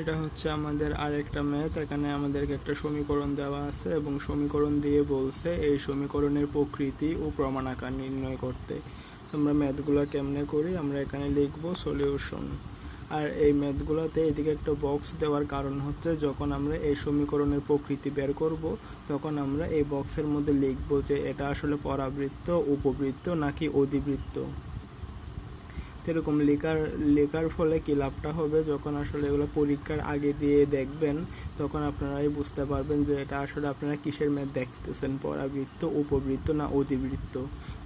এটা হচ্ছে আমাদের আরেকটা ম্যাথ। এখানে আমাদেরকে একটা সমীকরণ দেওয়া আছে এবং সমীকরণ দিয়ে বলছে এই সমীকরণের প্রকৃতি ও প্রমাণাকার নির্ণয় করতে। আমরা ম্যাথগুলো কেমনে করি? আমরা এখানে লিখব সলিউশন। আর এই ম্যাথগুলোতে এদিকে একটা বক্স দেওয়ার কারণ হচ্ছে যখন আমরা এই সমীকরণের প্রকৃতি বের করব, তখন আমরা এই বক্সের মধ্যে লিখব যে এটা আসলে পরাবৃত্ত, উপবৃত্ত নাকি অধিবৃত্ত। তো এরকম লেখার লেখার ফলে কি লাভটা হবে? যখন আসলে এগুলো পরীক্ষার আগে দিয়ে দেখবেন, তখন আপনারাই বুঝতে পারবেন যে এটা আসলে আপনারা কিসের ম্যাথ দেখতেছেন? পরাবৃত্ত, উপবৃত্ত না অধিবৃত্ত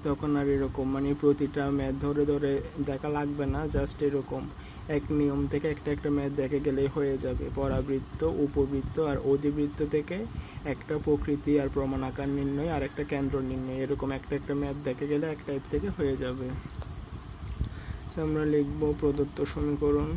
তখন আর এরকম মানে প্রতিটা ম্যাথ ধরে ধরে দেখা লাগবে না জাস্ট এরকম। এক নিয়ম থেকে একটা একটা ম্যাথ দেখে গেলেই হয়ে যাবে। পরাবৃত্ত, উপবৃত্ত আর অধিবৃত্ত থেকে একটা প্রকৃতি আর প্রমাণ আকার নির্ণয় আর একটা কেন্দ্র নির্ণয়। এরকম একটা একটা ম্যাথ দেখে গেলে এক টাইপ থেকে হয়ে যাবে। আমরা লিখব প্রদত্ত সমীকরণ।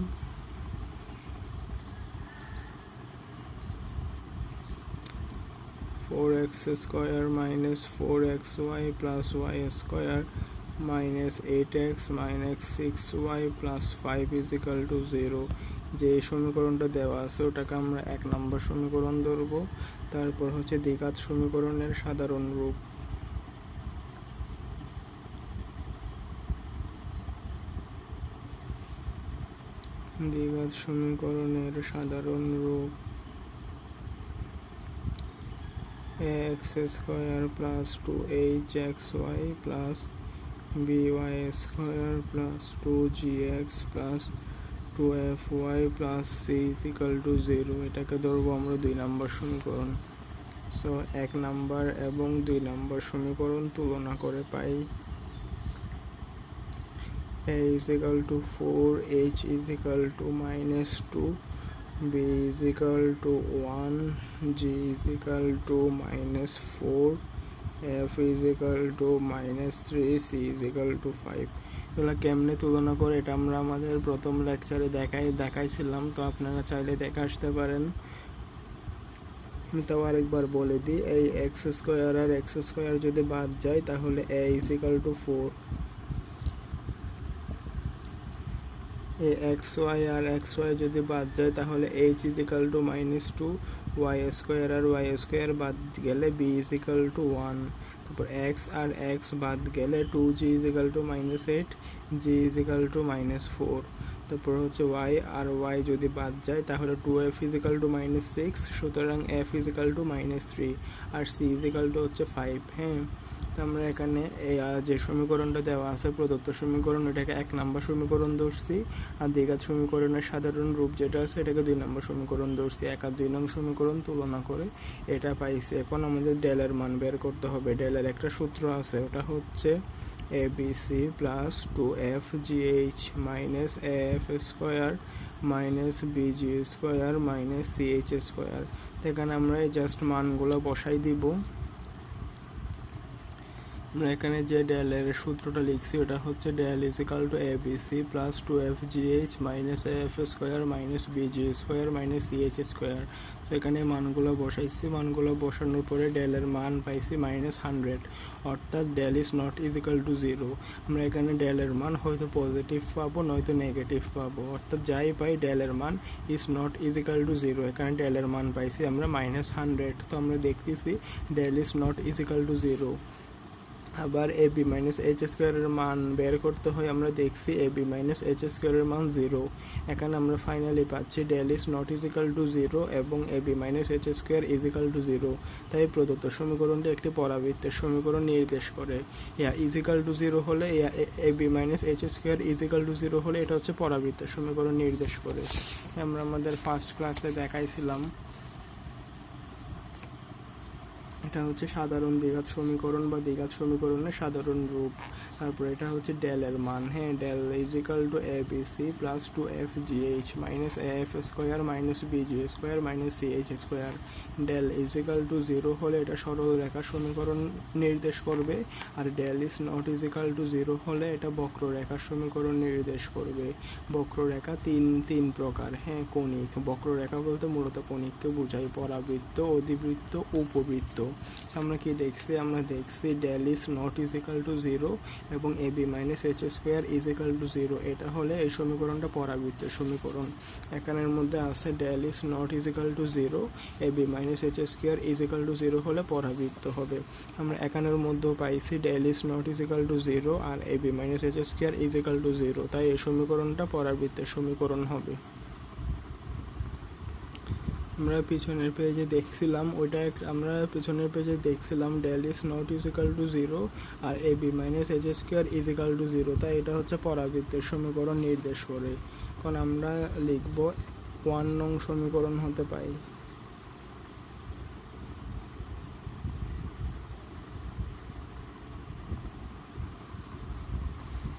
Four x square minus four x y plus y square minus eight x minus six y plus five is equal to zero যে সমীকরণটা দেওয়া আছে, ওটাকে আমরা এক নম্বর সমীকরণ ধরবো। তারপর হচ্ছে দ্বিঘাত সমীকরণের সাধারণ রূপ। দ্বিঘাত সমীকরণের সাধারণ রূপ। X square plus two h x y plus b y square plus two g x plus two f y plus c is equal to zero এটাকে ধরবো আমরা দুই নম্বর সমীকরণ। সো এক নাম্বার এবং দুই নম্বর সমীকরণ তুলনা করে পাই। A is equal to 4 h is equal to minus 2 b is equal to 1 g is equal to minus 4 f is equal to minus 3 c is equal to 5 এগুলো কেমনে তুলনা করে এটা আমরা আমাদের প্রথম লেকচারে দেখাই, দেখাইছিলাম, তো আপনারা চাইলে দেখে আসতে পারেন। আমি তাও আরেকবার বলে দিই, এই এক্স স্কোয়ার আর এক্স স্কোয়ার যদি বাদ যায়, তাহলে a is equal to four এই এক্স ওয়াই আর এক্স ওয়াই যদি বাদ যায়, তাহলে h is equal to minus two y square R y square বাদ গেলে b is equal to one তারপর এক্স আর এক্স বাদ গেলে two g is equal to minus eight g is equal to minus four তারপর হচ্ছে y আর Y যদি বাদ যায়, তাহলে two f is equal to minus six সুতরাং f is equal to minus three R c is equal to হচ্ছে five হ্যাঁ? আমরা এখানে এই যে সমীকরণটা দেওয়া আছে, প্রদত্ত সমীকরণ, এটাকে এক নম্বর সমীকরণ ধরছি। আর দ্বিঘাত সমীকরণের সাধারণ রূপ যেটা আছে, এটাকে দুই নম্বর সমীকরণ ধরছি। এক আর দুই নং সমীকরণ তুলনা করে এটা পাইছি। এখন আমাদের ডেলের মান বের করতে হবে। ডেলের একটা সূত্র আছে, ওটা হচ্ছে a b c plus two f g h minus a f square minus b g square minus c h square এখানে আমরা এই জাস্ট মানগুলো বসাই দিব। আমরা এখানে যে ডেলের সূত্রটা লিখছি, ওটা হচ্ছে del is equal to a b c plus two f g h minus f square minus b g square minus c h square তো এখানে মানগুলো বসাইছি, মানগুলো বসানোর পরে ডেলের মান পাইছি মাইনাস হান্ড্রেড অর্থাৎ del is not is equal to zero আমরা এখানে ডেলের মান হয়তো পজিটিভ পাবো, নয়তো নেগেটিভ পাবো, অর্থাৎ যাই পাই ডেলের মান is not is equal to zero এখানে ডেলের মান পাইছি আমরা মাইনাস হান্ড্রেড তো আমরা দেখতেছি del is not is equal to zero আবার এ বি মাইনাস এইচ স্কোয়ারের মান বের করতে হয়, আমরা দেখছি এ বি মাইনাস এইচ স্কোয়ারের মান জিরো এখানে আমরা ফাইনালি পাচ্ছি del is not is equal to zero এবং a b minus h square is equal to zero তাই প্রদত্ত সমীকরণটি একটি পরাবৃত্তের সমীকরণ নির্দেশ করে। ইয়া ইজিক্যাল টু জিরো হলে, ইয়া a b minus h square is equal to zero হলে এটা হচ্ছে পরাবৃত্তের সমীকরণ নির্দেশ করে। আমরা আমাদের ফার্স্ট ক্লাসে দেখাইছিলাম। এটা হচ্ছে সাধারণ দ্বিঘাত সমীকরণ বা দ্বিঘাত সমীকরণের সাধারণ রূপ। তারপর এটা হচ্ছে ডেলের মান। হ্যাঁ del is equal to a b c plus two f g h minus a f square minus b g square minus c h square del is equal to zero হলে এটা সরল রেখা সমীকরণ নির্দেশ করবে। আর del is not is equal to zero হলে এটা বক্ররেখার সমীকরণ নির্দেশ করবে। বক্ররেখা তিন তিন প্রকার। হ্যাঁ কণিক। বক্ররেখা বলতে মূলত কণিককে বোঝায় পরাবৃত্ত, অধিবৃত্ত, উপবৃত্ত। আমরা কি দেখছি? আমরা দেখছি del is not is equal to zero এবং a b minus h square is equal to zero এটা হলে এই সমীকরণটা পরাবৃত্তের সমীকরণ। এখানের মধ্যে আছে del is not is equal to zero a b minus h square is equal to zero হলে পরাবৃত্ত হবে। আমরা এখানের মধ্যেও পাইছি del is not is equal to zero R a b minus h square is equal to zero তাই এই সমীকরণটা পরাবৃত্তের সমীকরণ হবে। আমরা পিছনের পেজে দেখছিলাম, ওইটা আমরা পিছনের পেজে দেখছিলাম del is not is equal to zero R a b minus h square is equal to zero তাই এটা হচ্ছে পরাবৃত্তের সমীকরণ নির্দেশ করে। এখন আমরা লিখব ওয়ান নং সমীকরণ হতে পাই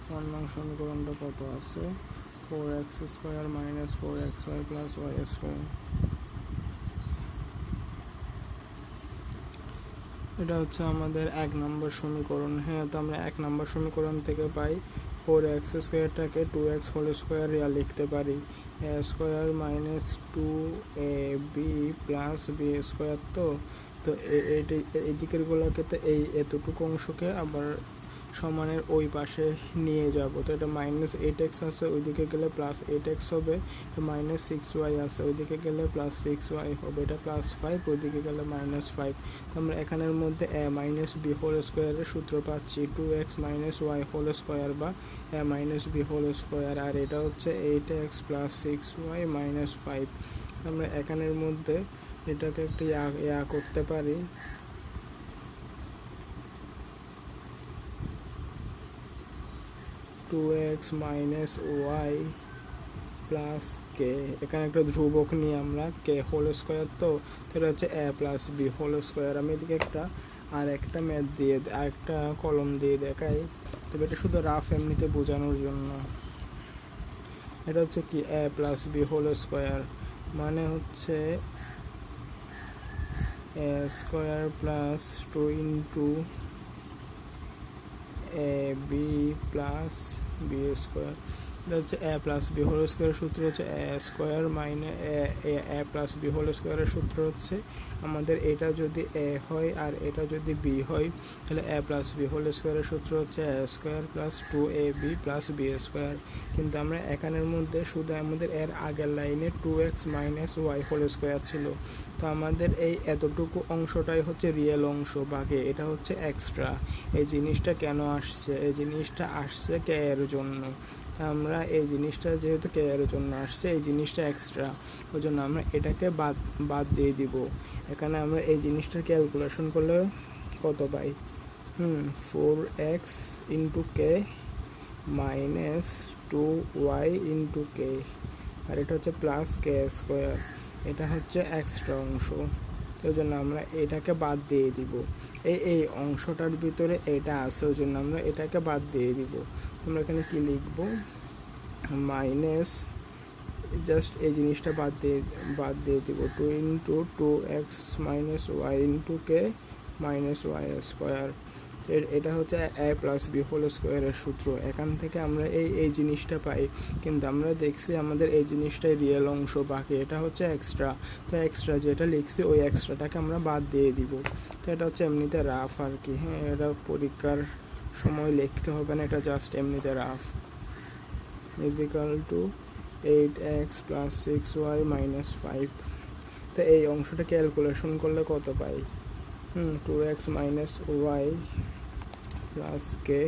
ওয়ান নং সমীকরণটা কত আছে? Four x square minus four x y plus y square এটা হচ্ছে আমাদের এক নম্বর সমীকরণ। হ্যাঁ তো আমরা এক নম্বর সমীকরণ থেকে পাই। ফোর এক্স স্কোয়ারটাকে টু এক্স হোল স্কোয়ার ইয়া লিখতে পারি। A square minus two a b plus b square তো তো এই দিকেরগুলোকে তো এই এতটুকু অংশকে আবার সমানের ওই পাশে নিয়ে যাব। তো এটা মাইনাস এইট এক্স আছে, ওইদিকে গেলে প্লাস এইট এক্স হবে মাইনাস সিক্স ওয়াই আছে, ওইদিকে গেলে প্লাস সিক্স ওয়াই হবে, এটা প্লাস ফাইভ ওইদিকে গেলে মাইনাস ফাইভ তো আমরা এখানের মধ্যে এ মাইনাস বি হোল স্কোয়ারের সূত্র পাচ্ছি two x minus y whole square বা a minus b whole square আর এটা হচ্ছে eight x plus six y minus five আমরা এখানের মধ্যে এটাকে একটু ইয়া করতে পারি। Two x minus y plus k এখানে একটা ধ্রুবক নিয়ে আমরা কে হোল স্কোয়ার তো এটা হচ্ছে a plus b whole square আমি এদিকে একটা, আর একটা ম্যাথ দিয়ে আর একটা কলম দিয়ে দেখাই। তবে এটা শুধু রাফ এমনিতে বোঝানোর জন্য। এটা হচ্ছে কি? A plus b whole square মানে হচ্ছে a square plus two into a b plus b square. হচ্ছে এ প্লাস বি হোল স্কোয়ারের সূত্র হচ্ছে এ স্কোয়ার মাইনে এ প্লাস বি হোল স্কোয়ারের সূত্র হচ্ছে আমাদের এটা যদি এ হয় আর এটা যদি বি হয়, তাহলে এ প্লাস বি হোল স্কোয়ারের সূত্র হচ্ছে a square plus two a b plus b square. কিন্তু আমরা এখানের মধ্যে শুধু আমাদের এর আগের লাইনে two x minus y whole square ছিল। তো আমাদের এই এতটুকু অংশটাই হচ্ছে রিয়েল অংশ বাকি, এটা হচ্ছে এক্সট্রা। এই জিনিসটা কেন আসছে? এই জিনিসটা আসছে কে এর জন্য? আমরা এই জিনিসটা যেহেতু কে এর জন্য আসছে, এই জিনিসটা এক্সট্রা ওই জন্য আমরা এটাকে বাদ বাদ দিয়ে দিব। এখানে আমরা এই জিনিসটার ক্যালকুলেশন করলে কত পাই? হুম four x into k minus two y into k আর এটা হচ্ছে প্লাস কে স্কোয়ার এটা হচ্ছে এক্সট্রা অংশ। ওই জন্য আমরা এটাকে বাদ দিয়ে দিব। এই এই অংশটার ভিতরে এটা আছে ওই জন্য আমরা এটাকে বাদ দিয়ে দিব। আমরা এখানে কি লিখব? মাইনাস, জাস্ট এই জিনিসটা বাদ দিয়ে বাদ দিয়ে দিব। Two into two x minus y into k? Minus y square. এটা হচ্ছে এ প্লাস বি হোল স্কোয়ারের সূত্র। এখান থেকে আমরা এই এই জিনিসটা পাই। কিন্তু আমরা দেখছি আমাদের এই জিনিসটাই রিয়েল অংশ বাকি। এটা হচ্ছে এক্সট্রা তো এক্সট্রা যেটা লিখছি, ওই এক্সট্রাটাকে আমরা বাদ দিয়ে দিব। তো এটা হচ্ছে এমনিতে রাফ আর কি। হ্যাঁ এটা পরীক্ষার সময় লিখতে হবে না, এটা জাস্ট এমনিতে rough is equal to eight x plus six y minus five তো এই অংশটা ক্যালকুলেশন করলে কত পাই? হুম two x minus y plus k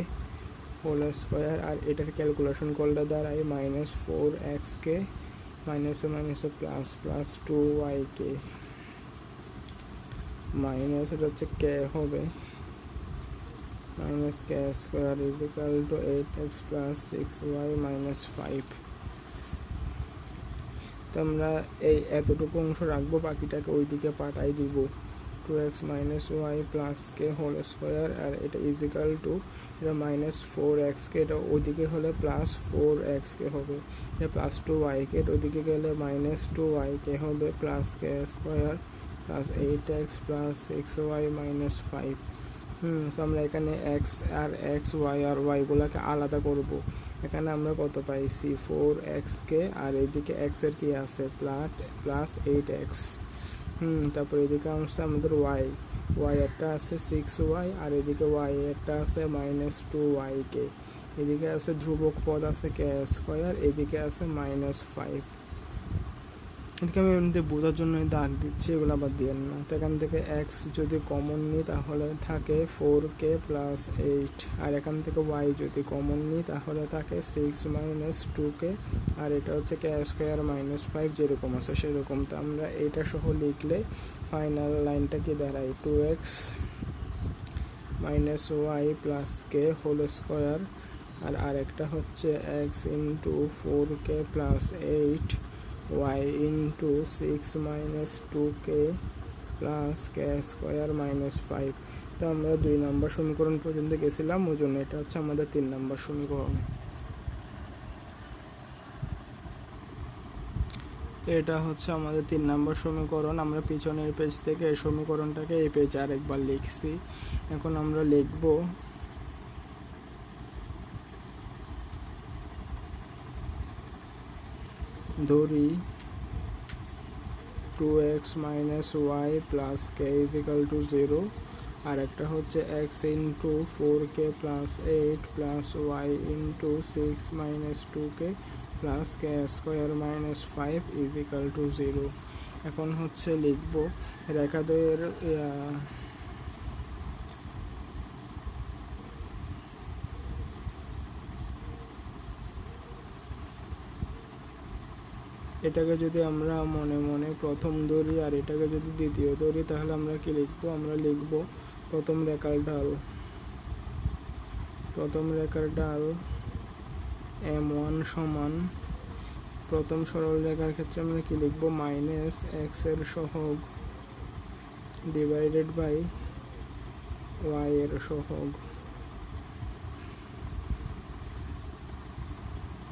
whole square আর এটার ক্যালকুলেশন করলে দাঁড়ায় মাইনাস ফোর এক্স কে মাইনাসে মাইনাসে plus plus two y k minus এটা হচ্ছে কে হবে। Minus k square is equal to eight x plus six y minus five তো আমরা এই এতটুকু অংশ রাখব, বাকিটাকে ওইদিকে পাঠাই দিব। Two x minus y plus k whole square আর এটা ইজিক্যাল টু এটা মাইনাস ফোর এক্সকে এটা ওদিকে হলে প্লাস ফোর এক্সকে হবে এটা প্লাস টু ওয়াইকে এটা ওদিকে গেলে মাইনাস টু ওয়াইকে হবে plus k square plus eight x plus six y minus five hmm so আমরা এখানে এক্স আর এক্স ওয়াই আর ওয়াইগুলোকে আলাদা করব। এখানে আমরা কত পাইছি? ফোর এক্সকে আর এদিকে এক্সের কি আছে? Plus plus eight x hmm, তারপর এদিকে আসছে আমাদের ওয়াই ওয়াই একটা আছে সিক্স ওয়াই আর এদিকে ওয়াই একটা আছে মাইনাস টু ওয়াই কে। এদিকে আছে ধ্রুবক পদ আছে কে স্কোয়ার এদিকে আছে মাইনাস ফাইভ এদিকে আমি এমনিতে বোঝার জন্য দাগ দিচ্ছি, এগুলো আবার দিয়ে না। তো এখান থেকে এক্স যদি কমন নিই তাহলে থাকে ফোর কে প্লাস এইট আর এখান থেকে ওয়াই যদি কমন নিই তাহলে থাকে সিক্স মাইনাস টু কে আর এটা হচ্ছে কে স্কোয়ার মাইনাস ফাইভ যেরকম আছে সেরকম তো আমরা এইটা সহ লিখলে ফাইনাল লাইনটা কি দাঁড়ায়? Two x minus y plus k whole square আর আরেকটা হচ্ছে x into four k plus eight y into six minus two k plus k square minus five তো আমরা দুই নম্বর সমীকরণ পর্যন্ত গেছিলাম ওই জন্য এটা হচ্ছে আমাদের তিন নম্বর সমীকরণ। এটা হচ্ছে আমাদের তিন নম্বর সমীকরণ। আমরা পিছনের পেজ থেকে এই সমীকরণটাকে এই পেজে আরেকবার লিখছি। এখন আমরা লিখব ধরি two x minus y plus k is equal to zero আর একটা হচ্ছে x into four k plus eight plus y into six minus two k plus k square minus five is equal to zero এখন হচ্ছে লিখব রেখাদ্বয়ের আহ, এটাকে যদি আমরা মনে মনে প্রথম ধরি আর এটাকে যদি দ্বিতীয় ধরি, তাহলে আমরা কি লিখব? আমরা লিখব প্রথম রেখার ঢাল। প্রথম রেখার ডাল এম ওয়ান সমান প্রথম সরল রেখার ক্ষেত্রে আমরা কি লিখব? মাইনাস এক্সের সহগ ডিভাইডেড বাই ওয়াই এর সহগ।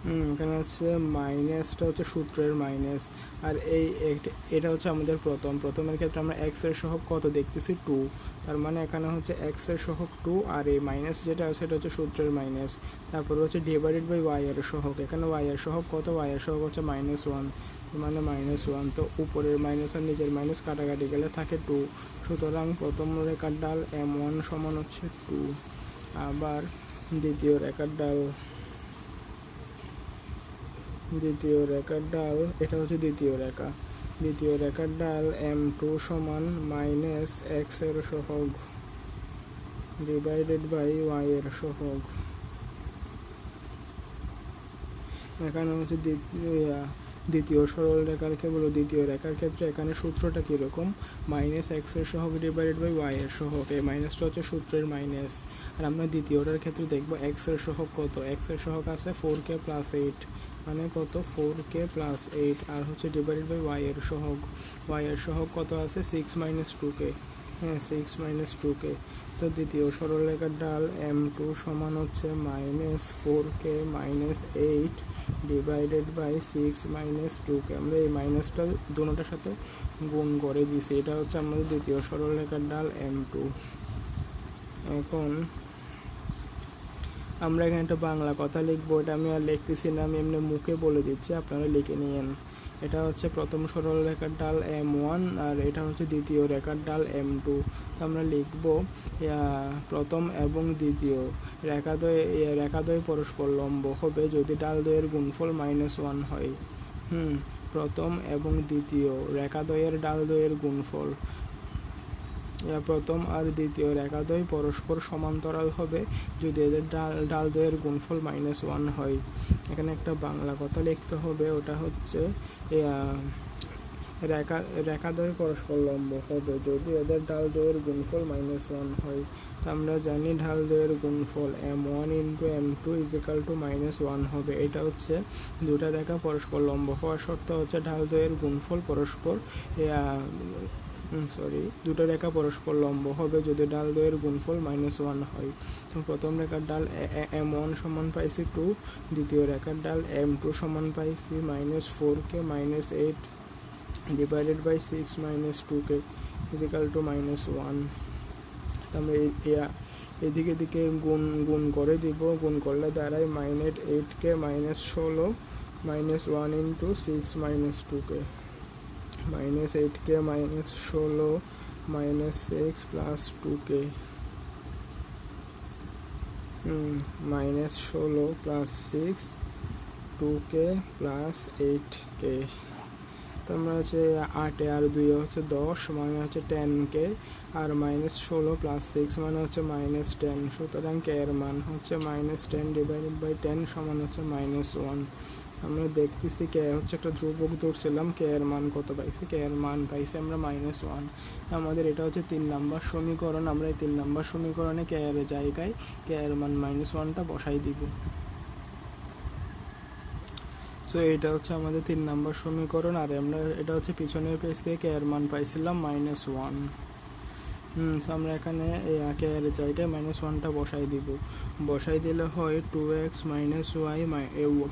এখানে হচ্ছে মাইনাসটা হচ্ছে সূত্রের মাইনাস আর এই এটা হচ্ছে আমাদের প্রথম। প্রথমের ক্ষেত্রে আমরা এক্সের সহগ কত দেখতেছি? টু তার মানে এখানে হচ্ছে এক্সের সহগ টু আর এই মাইনাস যেটা সেটা হচ্ছে সূত্রের মাইনাস তারপর হচ্ছে ডিভাইডেড বাই ওয়াই এর এখানে ওয়াই এর কত? ওয়াই এর হচ্ছে মাইনাস ওয়ান মানে মাইনাস ওয়ান তো উপরের মাইনাস আর নিচের মাইনাস কাটাকাটি গেলে থাকে টু সুতরাং প্রথম রেখার ডাল এম ওয়ান সমান হচ্ছে টু আবার দ্বিতীয় রেখার ডাল দ্বিতীয় রেখার ডাল, এটা হচ্ছে দ্বিতীয় রেখা। দ্বিতীয় রেখার ডাল এম টু সমান মাইনাস এক্সের সহগ ডিভাইডেড বাই ওয়াই এর সহগ। এখানে হচ্ছে দ্বিতীয় সরল রেখার কেবল দ্বিতীয় রেখার ক্ষেত্রে এখানে সূত্রটা কীরকম? মাইনাস এক্সের সহগ ডিভাইডেড বাই ওয়াই এর সহগ। এই মাইনাসটা হচ্ছে সূত্রের মাইনাস আর আমরা দ্বিতীয়টার ক্ষেত্রে দেখব এক্সের সহগ কত? এক্সের সহগ আছে ফোর কে প্লাস এইট মানে কত? ফোর কে প্লাস এইট আর হচ্ছে ডিভাইডেড বাই ওয়াই এর সহগ। ওয়াই এর সহগ কত আছে? সিক্স মাইনাস টু কে হ্যাঁ সিক্স মাইনাস টু কে তো দ্বিতীয় সরলরেখার ডাল এম টু সমান হচ্ছে minus four k minus eight divided by six minus two k আমরা এই মাইনাসটা দুটোটার সাথে গুণ করে দিছি এটা হচ্ছে আমাদের দ্বিতীয় সরলরেখার ডাল এম টু এখন আমরা এখানে একটা বাংলা কথা লিখব, এটা আমি আর লিখতেছি না, আমি এমনি মুখে বলে দিচ্ছি, আপনারা লিখে নিয়েন। এটা হচ্ছে প্রথম সরল রেখার ডাল এম ওয়ান আর এটা হচ্ছে দ্বিতীয় রেখার ডাল এম টু। তো আমরা লিখব প্রথম এবং দ্বিতীয়। রেখাদ্বয় রেখাদ্বয় পরস্পর লম্ব হবে যদি ডাল দ্বয়ের গুণফল মাইনাস ওয়ান হয়। হুম, প্রথম এবং দ্বিতীয়। রেখাদ্বয়ের ডাল দ্বয়ের গুণফল। প্রথম আর দ্বিতীয় রেখাদ্বয় পরস্পর সমান্তরাল হবে। যদি এদের ডাল ডাল দ্বয়ের গুণফল মাইনাস ওয়ান হয়, এখানে একটা বাংলা কথা লিখতে হবে। ওটা হচ্ছে রেখা রেখাদ্বয় পরস্পর লম্ব হবে। যদি এদের ডাল দ্বয়ের গুণফল মাইনাস ওয়ান হয়, তো আমরা জানি ঢাল দ্বয়ের গুণফল m one into m two is equal to minus one হবে। এটা হচ্ছে দুটা রেখা পরস্পর লম্ব হওয়ার শর্ত হচ্ছে ঢাল দ্বয়ের গুণফল পরস্পর সরি দুটো রেখা পরস্পর লম্ব হবে যদি ডাল দ্বয়ের গুণফল মাইনাস ওয়ান হয়। তো প্রথম রেখার ডাল এম ওয়ান সমান পাইছি টু দ্বিতীয় রেখার ডাল এম টু সমান পাইছি minus four k minus eight divided by six minus two k is equal to minus one এয়া- এদিকে দিকে গুণ গুণ করে দিব। গুণ করলে দাঁড়ায় মাইনাস এইট কে মাইনাস ষোলো minus one into six minus two k. Minus eight k minus ষোলো minus six plus two k minus ষোলো plus six two k plus eight k তো আমরা হচ্ছে আটে আর দুই হচ্ছে দশ মানে হচ্ছে টেন কে আর মাইনাস ষোলো প্লাস সিক্স মানে হচ্ছে মাইনাস টেন সুতরাং কে এর মান হচ্ছে minus ten divided by ten সমান হচ্ছে মাইনাস ওয়ান আমরা দেখতেছি কে হচ্ছে একটা ধ্রুবক ধরছিলাম কে এর মান কত পাইছি? কে এর মান পাইছি আমরা মাইনাস ওয়ান আমাদের এটা হচ্ছে তিন নাম্বার সমীকরণ, আমরা এই তিন নাম্বার সমীকরণে কে এর জায়গায় কে এর মান মাইনাস ওয়ানটা বসাই দিব। তো এটা হচ্ছে আমাদের তিন নাম্বার সমীকরণ, আর আমরা, এটা হচ্ছে পিছনের পেজ থেকে কে এর মান পাইছিলাম মাইনাস ওয়ান তো আমরা এখানে এই আকে এর জায়গায় মাইনাস ওয়ানটা বসাই দিব। বসাই দিলে হয় two x minus y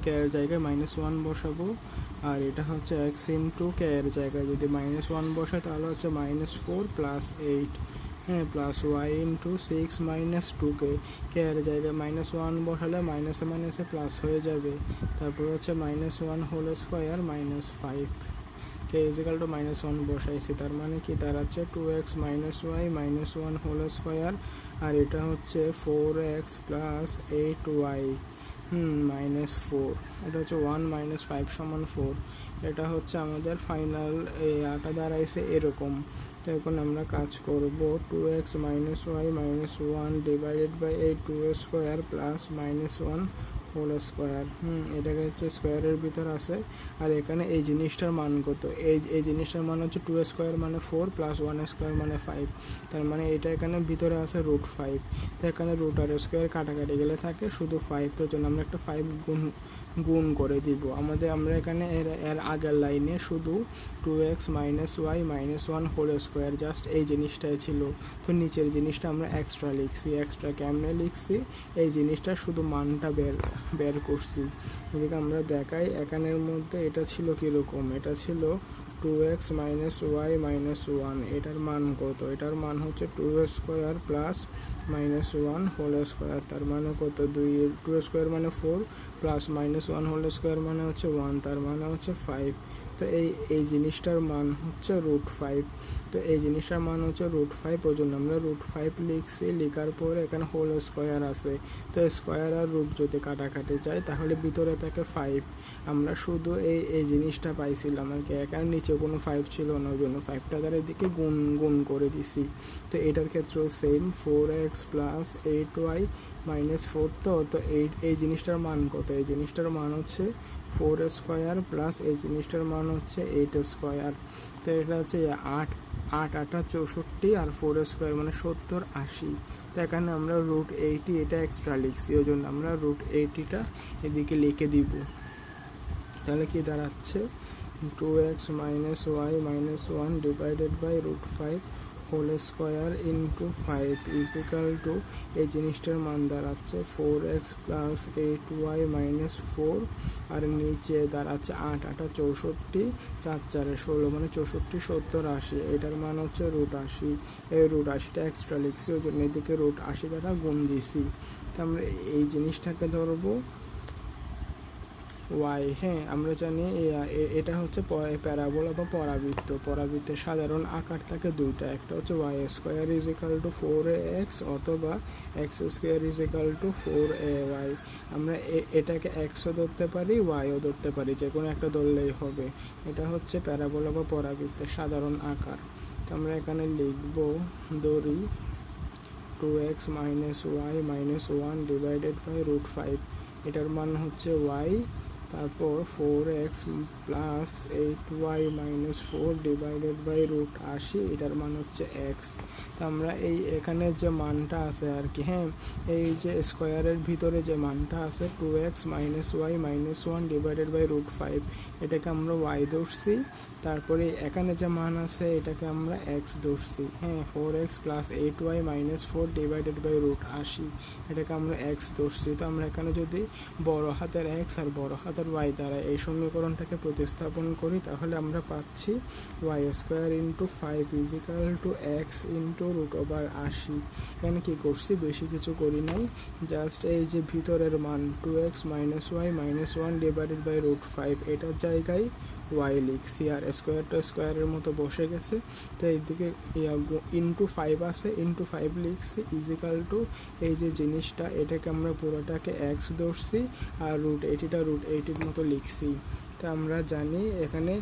k এর জায়গায় মাইনাস ওয়ান বসাবো। আর এটা হচ্ছে এক্স ইন্টু কে এর জায়গায়। যদি মাইনাস ওয়ান বসাই তাহলে হচ্ছে মাইনাস ফোর প্লাস এইট হ্যাঁ plus y into six minus two k k এর জায়গায় মাইনাস ওয়ান বসালে মাইনাসে মাইনাসে প্লাস হয়ে যাবে। তারপর হচ্ছে minus one whole square minus five k is equal to minus one বসাইছি। তার মানে কি? তার দাঁড়াচ্ছে two x minus y minus one whole square আর এটা হচ্ছে four x plus eight y hmm minus four এটা হচ্ছে ওয়ান মাইনাস ফাইভ সমান ফোর এটা হচ্ছে আমাদের ফাইনাল এই আটা দাঁড়াইছে এরকম। তো এখন আমরা কাজ করব two x minus y minus one divided by এই two square plus minus one whole square hmm এটাকে হচ্ছে স্কোয়ারের ভিতর আছে। আর এখানে এই জিনিসটার মান কত? এই এই জিনিসটার মান হচ্ছে টু স্কোয়ার মানে ফোর প্লাস ওয়ান স্কোয়ার মানে ফাইভ তার মানে এটা এখানে ভিতরে আছে রুট ফাইভ তো এখানে রুট আর স্কোয়ার কাটাকাটি গেলে থাকে শুধু ফাইভ তো জন্য আমরা একটা ফাইভ গুণ গুণ করে দিব। আমাদের, আমরা এখানে এর এর আগের লাইনে শুধু two x minus y minus one whole square just এই জিনিসটাই ছিল। তো নিচের জিনিসটা আমরা এক্সট্রা লিখছি। এক্সট্রা কেমনে লিখছি? এই জিনিসটা শুধু মানটা বের বের করছি। এদিকে আমরা দেখাই, এখানের মধ্যে এটা ছিল কীরকম? এটা ছিল two x minus y minus one এটার মান কত? এটার মান হচ্ছে two square plus minus one whole square তার মানে কত? দুই টু স্কোয়ার মানে four plus minus one whole square মানে হচ্ছে ওয়ান তার মানে হচ্ছে ফাইভ তো এই এই জিনিসটার মান হচ্ছে রুট ফাইভ তো এই জিনিসটার মান হচ্ছে রুট ফাইভ ওই জন্য আমরা রুট ফাইভ লিখছি, লেখার পরে এখানে হোল স্কোয়ার আছে। তো স্কোয়ার আর রুট যদি কাটাকাটি যায়, তাহলে ভিতরে থাকে ফাইভ আমরা শুধু এই এই জিনিসটা পাইছিলাম আর কি এখানে নিচে কোনো ফাইভ ছিল না, ওই জন্য ফাইভটা তার এদিকে গুণ গুণ করে দিছি। তো এটার ক্ষেত্রেও same four x plus eight y minus four তো তো এই এই জিনিসটার মান কত? এই জিনিসটার মান হচ্ছে ফোর স্কোয়ার প্লাস এই জিনিসটার মান হচ্ছে এইট স্কোয়ার তো এটা হচ্ছে আট আট, আটা চৌষট্টি আর ফোর স্কোয়ার মানে সত্তর, আশি। তো এখানে আমরা রুট এইটি এটা এক্সট্রা লিখছি, ওই জন্য আমরা রুট এইটিটা এদিকে লিখে দিব। তাহলে কি দাঁড়াচ্ছে? Two x minus y minus one divided by root five whole square into five is equal to এই জিনিসটার মান দাঁড়াচ্ছে four x plus eight y minus four আর নিচে দাঁড়াচ্ছে আট আটা চৌষট্টি চার চারে ষোলো মানে চৌষট্টি, সত্তর, আশি। এটার মান হচ্ছে রুট আশি। এই রুট আশিটা এক্সট্রা লিখছি, ওই জন্য এদিকে রুট আশি দ্বারা গুণ দিছি। তো আমরা এই জিনিসটাকে ধরবো। ওয়াই হ্যাঁ আমরা জানি এটা হচ্ছে প্যারাবোলা বা পরাবৃত্ত। পরাবৃত্তের সাধারণ আকার থাকে দুইটা। একটা হচ্ছে y square is equal to four x অথবা x square is equal to four a y আমরা এটাকে এক্সও ধরতে পারি ওয়াইও ধরতে পারি যে কোনো একটা ধরলেই হবে। এটা হচ্ছে প্যারাবোলা বা পরাবৃত্তের সাধারণ আকার। তো আমরা এখানে লিখব দড়ি two x minus y minus one divided by root five এটার মান হচ্ছে ওয়াই তারপর four x plus eight y minus four divided by root আশি, এটার মান হচ্ছে এক্স তো আমরা এই এখানে যে মানটা আছে আর কি হ্যাঁ এই যে স্কোয়ারের ভিতরে যে মানটা আছে two x minus y minus one divided by root five এটাকে আমরা ওয়াই ধরছি। তারপরে এখানে যে মান আছে, এটাকে আমরা এক্স ধরছি। হ্যাঁ four x plus eight y minus four divided by root আশি, এটাকে আমরা এক্স ধরছি। তো আমরা এখানে যদি বড় হাতের এক্স আর বড় হাতের ওয়াই দ্বারা এই সমীকরণটাকে প্রতিস্থাপন করি, তাহলে আমরা পাচ্ছি y square into five is equal to x into root over আশি। এখানে কী করছি? বেশি কিছু করি নাই। জাস্ট এই যে ভিতরের মান two x minus y minus one divided by root five এটার জায়গায় ওয়াই লিখছি আর স্কোয়ারটা স্কোয়ারের মতো বসে গেছে। তো এইদিকে ইনটু ফাইভ আছে ইনটু ফাইভ লিখছি ইজিক্যাল টু এই যে জিনিসটা, এটাকে আমরা পুরোটাকে এক্স ধরছি, আর রুট এইটিটা রুট এইটির মতো লিখছি। তো আমরা জানি এখানে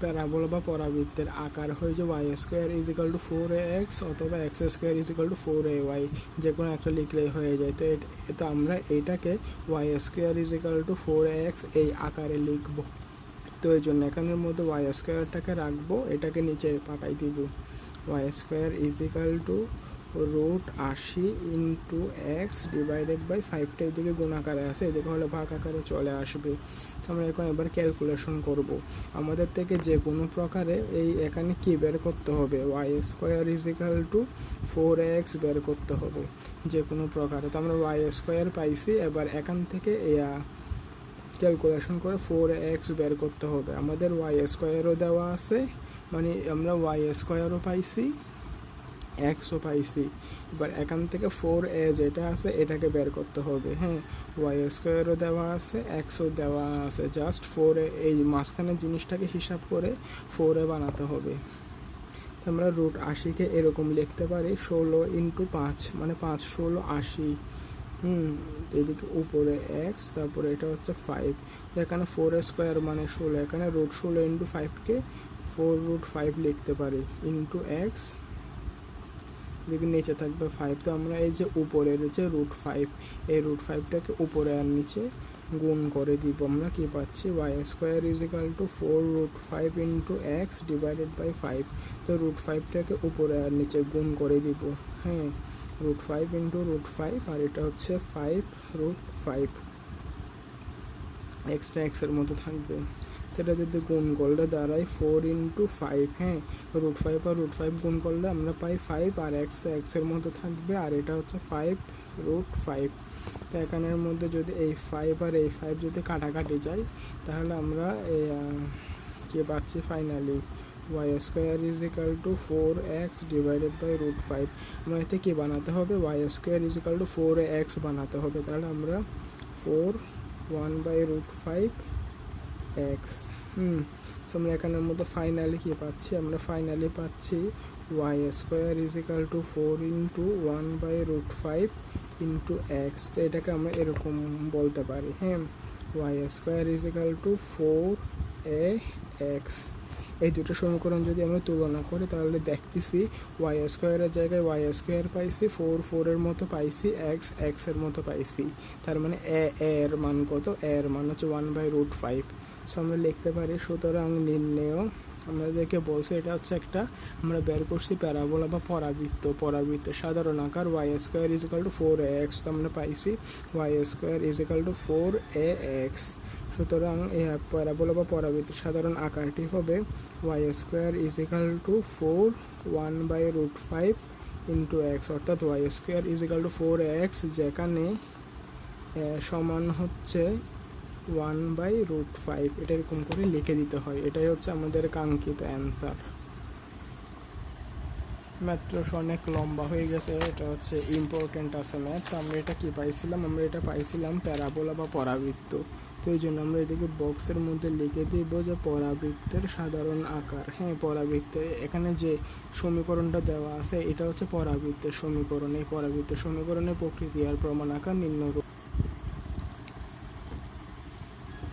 প্যারাবোলা বা পরাবৃত্তের আকার হয়েছে y square is equal to four a x অথবা x square is equal to four a y যে কোনো একটা লিখলেই হয়ে যায়। তো তো আমরা এইটাকে y square is equal to four a x এই আকারে লিখব। তো এই জন্য এখানের মধ্যে ওয়াই স্কোয়ারটাকে রাখব, এটাকে নিচে পাঠাই দিব। Y square is equal to root আশি ইন্টু এক্স ডিভাইডেড বাই ফাইভটা এদিকে গুণ আকারে আছে এদিকে হলে ভাগ আকারে চলে আসবে। তো আমরা এখন এবার ক্যালকুলেশন করব। আমাদের থেকে যে কোনো প্রকারে এই এখানে কি বের করতে হবে? Y square is equal to four x বের করতে হবে, যে কোনো প্রকারে। তো আমরা ওয়াই স্কোয়ার পাইছি, এবার এখান থেকে ইয়া ক্যালকুলেশন করে ফোর এক্স বের করতে হবে। আমাদের ওয়াই স্কোয়ারও দেওয়া আছে মানে আমরা ওয়াই স্কোয়ারও পাইছি এক্সও পাইছি এবার এখান থেকে ফোর এ যেটা আছে, এটাকে বের করতে হবে হ্যাঁ? ওয়াই স্কোয়ারও দেওয়া আছে এক্সও দেওয়া আছে জাস্ট ফোর এ এই মাঝখানের জিনিসটাকে হিসাব করে ফোর এ বানাতে হবে। আমরা রুট আশিকে এরকম লিখতে পারি, ষোলো ইন্টু পাঁচ মানে পাঁচ, ষোলো, আশি, হুম? এদিকে উপরে এক্স তারপরে এটা হচ্ছে ফাইভ এখানে ফোর স্কোয়ার মানে ষোলো, এখানে রুট ষোলো ইন্টু ফাইভকে ফোর রুট ফাইভ লিখতে পারি ইন্টু এক্স এদিকে নিচে থাকবে ফাইভ তো আমরা এই যে উপরের যে রুট ফাইভ এই রুট ফাইভটাকে উপরে আর নিচে গুণ করে দিব আমরা। কি পাচ্ছি? Y square is equal to four root five into x divided by five তো রুট ফাইভটাকে উপরে আর নিচে গুণ করে দিব। হ্যাঁ root five into root five আর এটা হচ্ছে ফাইভ রুট ফাইভ এক্সট্রা এক্সের মতো থাকবে। সেটা যদি গুণ করলে দাঁড়ায় ফোর ইন্টু ফাইভ হ্যাঁ? রুট ফাইভ আর রুট ফাইভ গুণ করলে আমরা পাই ফাইভ আর এক্স এক্সের মতো থাকবে, আর এটা হচ্ছে ফাইভ রুট ফাইভ তো এখানের মধ্যে যদি এই ফাইভ আর এই ফাইভ যদি কাটাকাটি যায়, তাহলে আমরা কি পাচ্ছি finally y square is equal to four x divided by root five এতে কী বানাতে হবে? Y square is equal to four x বানাতে হবে। তাহলে আমরা four one by root five x hmm তো আমরা এখানের মধ্যে ফাইনালি কী পাচ্ছি? আমরা ফাইনালি পাচ্ছি y square is equal to four into one by root five into x তো এটাকে আমরা এরকম বলতে পারি হ্যাঁ? Y square is equal to four a x এই দুটো সমীকরণ যদি আমরা তুলনা করি, তাহলে দেখতেছি ওয়াই স্কোয়ারের জায়গায় ওয়াই স্কোয়ার পাইছি ফোর ফোরের মতো পাইছি এক্স এক্সের মতো পাইছি। তার মানে এ এর মান কত? এর মান হচ্ছে one by root five so আমরা লিখতে পারি, সুতরাং নির্ণেয়। আমাদেরকে বলছে এটা হচ্ছে একটা, আমরা বের করছি প্যারাবোলা বা পরাবৃত্ত। পরাবৃত্ত সাধারণ আকার y square is equal to four x তো আমরা পাইছি y square is to four a x সুতরাং এই প্যারাবোলা বা পরাবৃত্ত সাধারণ আকারটি হবে y square is to four one by root five into x অর্থাৎ y square is equal to four x যেখানে সমান হচ্ছে ওয়ান বাই রুট ফাইভ এটা এরকম করে লিখে দিতে হয়। এটাই হচ্ছে আমাদের কাঙ্ক্ষিত অ্যান্সার ম্যাথটা অনেক লম্বা হয়ে গেছে, এটা হচ্ছে ইম্পর্টেন্ট আছে ম্যাথ আমরা এটা কি পাইছিলাম? আমরা এটা পাইছিলাম প্যারাবোলা বা পরাবৃত্ত। তো এই জন্য আমরা এদিকে বক্সের মধ্যে লিখে দিব যে পরাবৃত্তের সাধারণ আকার। হ্যাঁ পরাবৃত্তের এখানে যে সমীকরণটা দেওয়া আছে, এটা হচ্ছে পরাবৃত্তের সমীকরণ। এই পরাবৃত্তের সমীকরণের প্রকৃতি আর প্রমাণ আকার নির্ণয়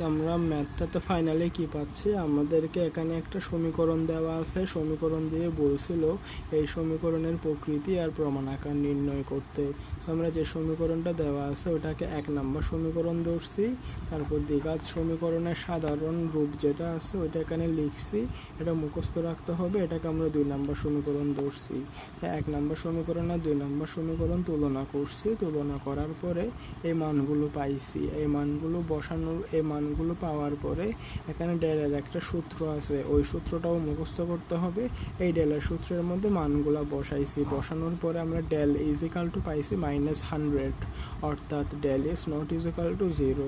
আমরা ম্যাথটাতে ফাইনালে কি পাচ্ছি? আমাদেরকে এখানে একটা সমীকরণ দেওয়া আছে। সমীকরণ দিয়ে বলছিল এই সমীকরণের প্রকৃতি আর প্রমাণ আকার নির্ণয় করতে। আমরা যে সমীকরণটা দেওয়া আছে ওটাকে এক নম্বর সমীকরণ ধরছি, তারপর দ্বিঘাত সমীকরণের সাধারণ রূপ যেটা আছে ওইটা এখানে লিখছি, এটা মুখস্থ রাখতে হবে, এটাকে আমরা দুই নম্বর সমীকরণ ধরছি। এক নম্বর সমীকরণ আর দুই নম্বর সমীকরণ তুলনা করছি, তুলনা করার পরে এই মানগুলো পাইছি। এই মানগুলো বসানোর, এই মানগুলো পাওয়ার পরে এখানে ডেলের একটা সূত্র আছে, ওই সূত্রটাও মুখস্থ করতে হবে। এই ডেলের সূত্রের মধ্যে মানগুলো বসাইছি, বসানোর পরে আমরা ডেল ইজিকাল টু পাইছি মাইনাস হান্ড্রেড অর্থাৎ del is not is equal to zero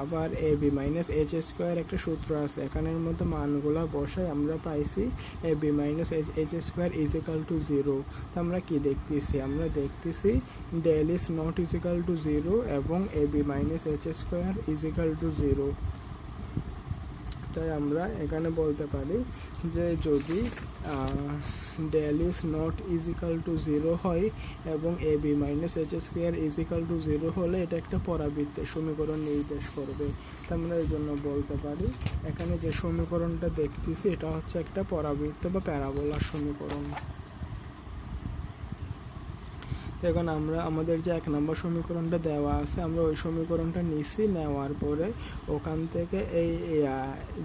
আবার a b minus h square একটা সূত্র আছে, এখানের মধ্যে মানগুলো বসাই আমরা পাইছি a b minus h square is equal to zero তো আমরা কি দেখতেছি? আমরা দেখতেছি del is not is equal to zero এবং a b minus h square is equal to zero তাই আমরা এখানে বলতে পারি যে যদি del is not is equal to zero হয় এবং a b minus h square is equal to zero হলে এটা একটা পরাবৃত্তের সমীকরণ নির্দেশ করবে। তা আমরা এই জন্য বলতে পারি, এখানে যে সমীকরণটা দেখতেছি এটা হচ্ছে একটা পরাবৃত্ত বা প্যারাবোলার সমীকরণ। তো এখন আমরা, আমাদের যে এক নম্বর সমীকরণটা দেওয়া আছে, আমরা ওই সমীকরণটা নিছি, নেওয়ার পরে ওখান থেকে এই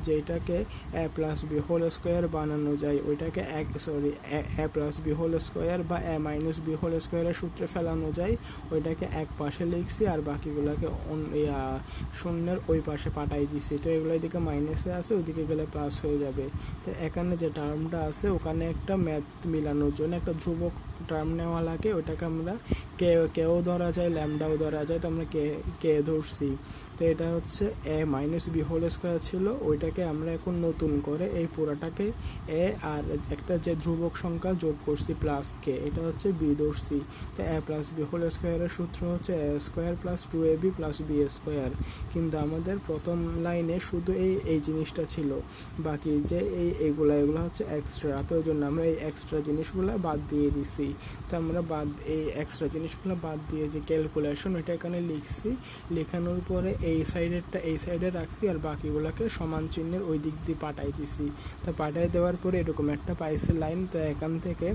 যেটাকে a plus b whole square বানানো যায়, ওইটাকে এক sorry a plus b whole square বা এ মাইনাস বি হোল স্কোয়ারের সূত্রে ফেলানো যায়, ওইটাকে এক পাশে লিখছি আর বাকিগুলোকে শূন্যের ওই পাশে পাঠাই দিছি। তো এগুলো এদিকে মাইনাসে আছে, ওইদিকে গেলে প্লাস হয়ে যাবে। তো এখানে যে টার্মটা আছে, ওখানে একটা ম্যাথ মিলানোর জন্য একটা ধ্রুবক টার্ম নেওয়ালাকে ওটাকে আমরা কে, কেও ধরা যায়, ল্যামডাও ধরা যায়, তো আমরা কে কে ধরছি। তো এটা হচ্ছে a minus b whole square ছিল। ওইটাকে আমরা এখন নতুন করে এই পুরাটাকে এ আর একটা যে ধ্রুবক সংখ্যা যোগ করছি প্লাস কে এটা হচ্ছে বি ধরছি তো এ প্লাস বি হোল স্কোয়ারের সূত্র হচ্ছে a square plus two a b plus b square কিন্তু আমাদের প্রথম লাইনে শুধু এই এই জিনিসটা ছিল। বাকি যে এই এগুলো এগুলো হচ্ছে এক্সট্রা তো ওই জন্য আমরা এই এক্সট্রা জিনিসগুলো বাদ দিয়ে দিছি। তো আমরা বাদ, এই এক্সট্রা জিনিসগুলো বাদ দিয়ে যে ক্যালকুলেশন ওইটা এখানে লিখছি। লেখানোর পরে এই সাইডেরটা, এই সাইডে রাখছি আর বাকিগুলোকে সমান চিহ্নের ওই দিক দিয়ে পাঠাই দিছি। তো পাঠাই দেওয়ার পরে এরকম একটা পাইছি লাইন, তো এখান থেকে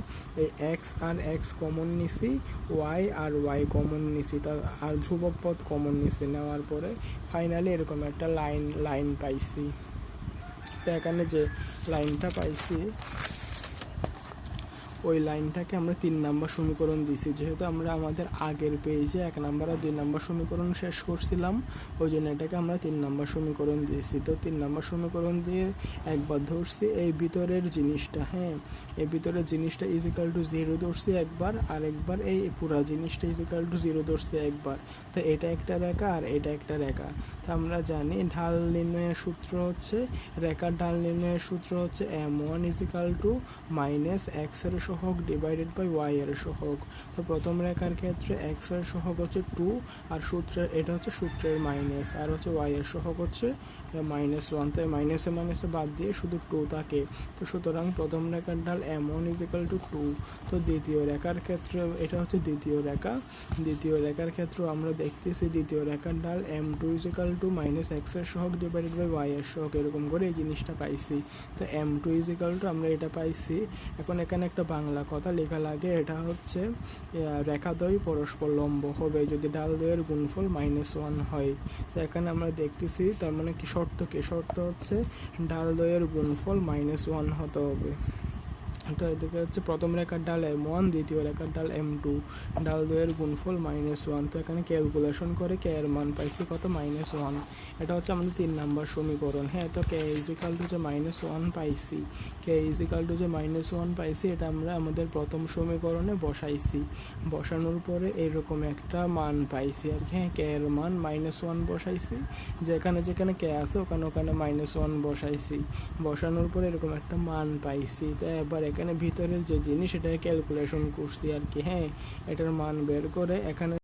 এই এক্স আর এক্স কমন নিছি, ওয়াই আর ওয়াই কমন নিছি, তা আর ধ্রুবক পদ কমন নিছি নেওয়ার পরে ফাইনালি এরকম একটা লাইন লাইন পাইছি। তো এখানে যে লাইনটা পাইছি ওই লাইনটাকে আমরা তিন নাম্বার সমীকরণ দিছি যেহেতু আমরা আমাদের আগের পেজে এক নাম্বার আর দুই নাম্বার সমীকরণ শেষ করছিলাম, ওই জন্য এটাকে আমরা তিন নাম্বার সমীকরণ দিয়েছি। তো তিন নাম্বার সমীকরণ দিয়ে একবার ধরছি, এই ভিতরের জিনিসটা হ্যাঁ এই ভিতরের জিনিসটা ইজিক্যাল টু জিরো ধরছি একবার, আর একবার এই পুরা জিনিসটা ইজিক্যাল টু জিরো ধরছি একবার। তো এটা একটা রেখা আর এটা একটা রেখা। তো আমরা জানি ঢাল নির্ণয়ের সূত্র হচ্ছে, রেখার ঢাল নির্ণয়ের সূত্র হচ্ছে m one is equal to minus এক্সের সহগ ডিভাইডেড বাই ওয়াই এর সহগ। তো প্রথম রেখার ক্ষেত্রে এক্সের সহগ হচ্ছে টু আর সূত্রের, এটা হচ্ছে সূত্রের মাইনাস আর হচ্ছে ওয়াই এর সহগ হচ্ছে মাইনাস ওয়ান তো মাইনাসে মাইনাসে বাদ দিয়ে শুধু টু থাকে। তো সুতরাং প্রথম রেখার ঢাল m one is equal to two তো দ্বিতীয় রেখার ক্ষেত্রে এটা হচ্ছে দ্বিতীয় রেখা। দ্বিতীয় রেখার ক্ষেত্রে আমরা দেখতেছি দ্বিতীয় রেখার ডাল m two is equal to minus এক্সের সহগ ডিভাইডেড বাই ওয়াই এর সহগ। এরকম করে এই জিনিসটা পাইছি। তো এম টু ইজিক্যাল টু আমরা এটা পাইছি। এখন এখানে একটা বাংলা কথা লেখা লাগে এটা হচ্ছে আহ, রেখাদ্বয় পরস্পর লম্ব হবে। যদি ডাল দ্বয়ের গুণফল মাইনাস ওয়ান হয় তো এখানে আমরা দেখতেছি তার মানে কি শর্ত কি শর্ত হচ্ছে ডাল দইয়ের গুণফল মাইনাস ওয়ান হতে হবে। তো এদিকে হচ্ছে প্রথম রেখার ডাল এম ওয়ান দ্বিতীয় রেখার ডাল এম টু ডাল দুয়ের গুণফল মাইনাস ওয়ান তো এখানে ক্যালকুলেশন করে কে এর মান পাইছি কত? মাইনাস ওয়ান এটা হচ্ছে আমাদের তিন নাম্বার সমীকরণ। হ্যাঁ তো কে ইজিক্যাল টু যে মাইনাস ওয়ান পাইছি কে ইজিক্যাল টু যে মাইনাস ওয়ান পাইছি, এটা আমরা আমাদের প্রথম সমীকরণে বসাইছি। বসানোর পরে এরকম একটা মান পাইছি আর কি। হ্যাঁ কে এর মান মাইনাস ওয়ান বসাইছি। যেখানে যেখানে কে আছে, ওখানে ওখানে মাইনাস ওয়ান বসাইছি। বসানোর পরে এরকম একটা মান পাইছি। তো এবার এখানে ভিতরের যে জিনিস এটা ক্যালকুলেশন করছি আর কি। হ্যাঁ এটার মান বের করে এখানে